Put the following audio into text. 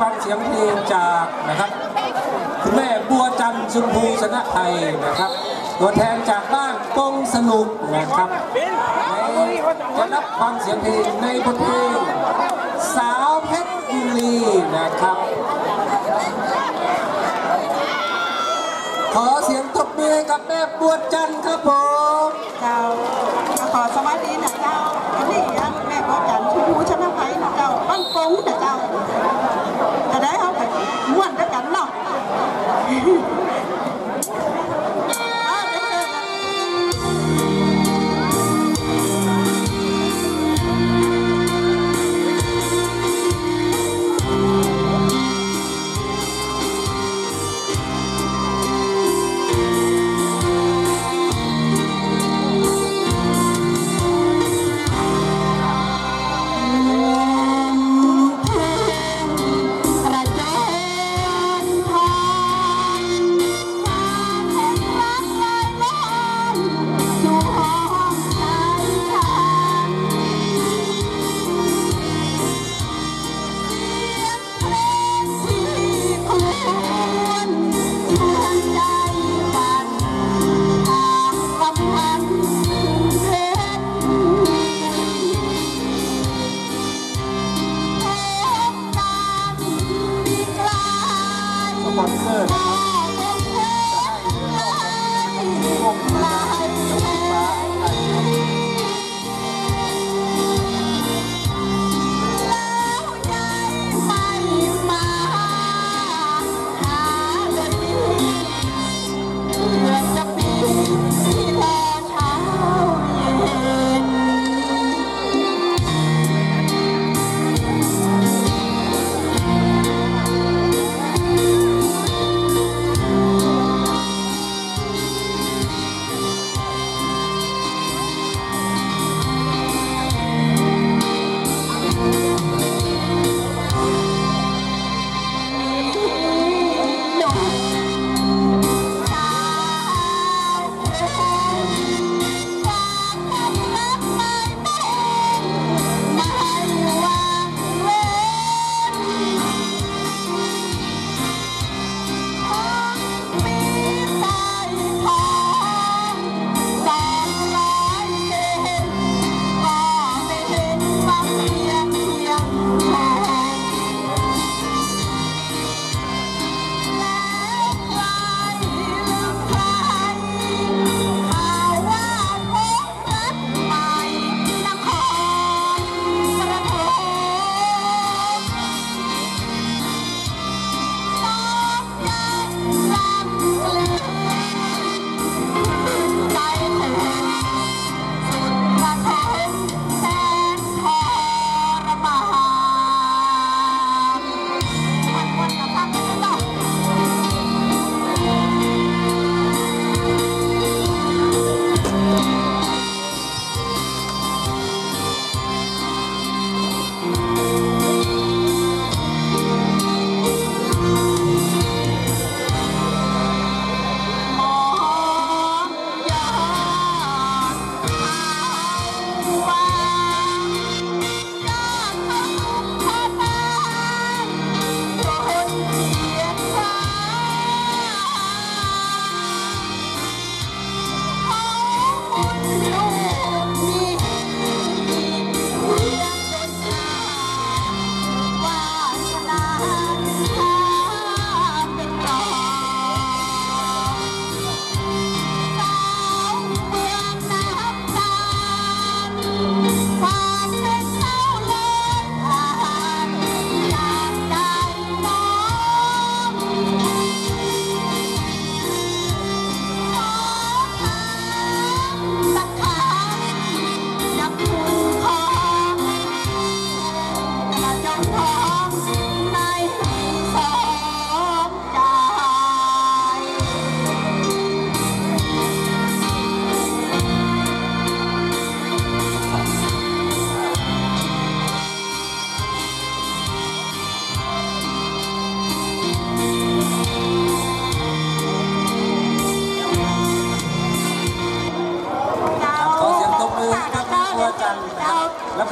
ฟังเสียงเพลงจากนะครับคุณแม่บัวจันทร์ชุมพูสนะไทยนะครับ ตัวแทนจากบ้านกงสนุกนะครับจะรับฟังเสียงเพลงในบทเพลงสาวเพชรบุรีนะครับ ขอเสียงตบมือกับแม่บัวจันทร์ครับผมเจ้าขอสวัสดีนะเจ้าอันนี้แม่ก็จันชูชนะไพนะ